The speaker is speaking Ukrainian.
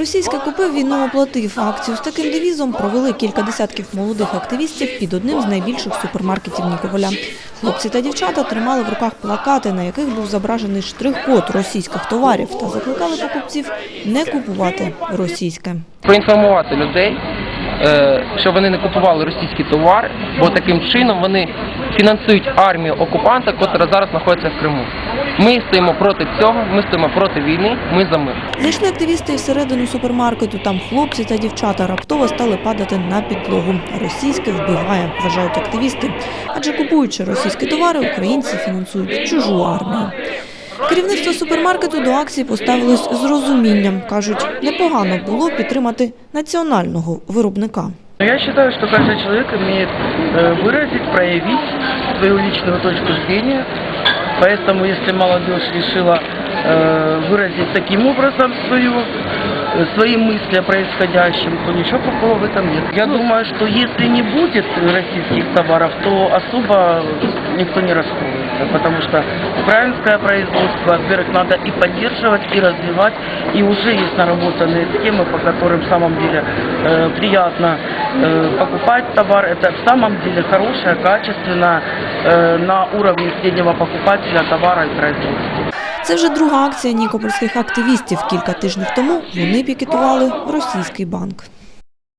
Російське купив війну оплатив. Акцію з таким девізом провели кілька десятків молодих активістів під одним з найбільших супермаркетів Ніковоля Хлопці та дівчата тримали в руках плакати, на яких був зображений штрих-код російських товарів та закликали покупців не купувати російське. проінформувати людей, щоб вони не купували російські товари, бо таким чином вони фінансують армію окупанта, котра зараз знаходиться в Криму. Ми стоїмо проти цього, ми стоїмо проти війни, ми за мир. Зайшли активісти всередину супермаркету. Там хлопці та дівчата раптово стали падати на підлогу. Російське вбиває, вважають активісти. Адже купуючи російські товари, українці фінансують чужу армію. Керівництво супермаркету до акції поставилось з розумінням. Кажуть, непогано було підтримати національного виробника. Но Я считаю, что каждый человек имеет э, выразить, проявить свою личную точку зрения. Поэтому, если молодежь решила э, выразить таким образом свою, э, свои мысли о происходящем, то ничего плохого в этом нет. Я думаю, что если не будет российских товаров, то особо никто не расстроится, потому что украинское производство, во-первых, надо и поддерживать, и развивать, и уже есть наработанные схемы, по которым в самом деле э, приятно э, покупать товар. Это в самом деле хорошее, качественно, э, на уровне среднего покупателя товара и производства. Це вже друга акція нікопольських активістів. Кілька тижнів тому вони пікетували російський банк.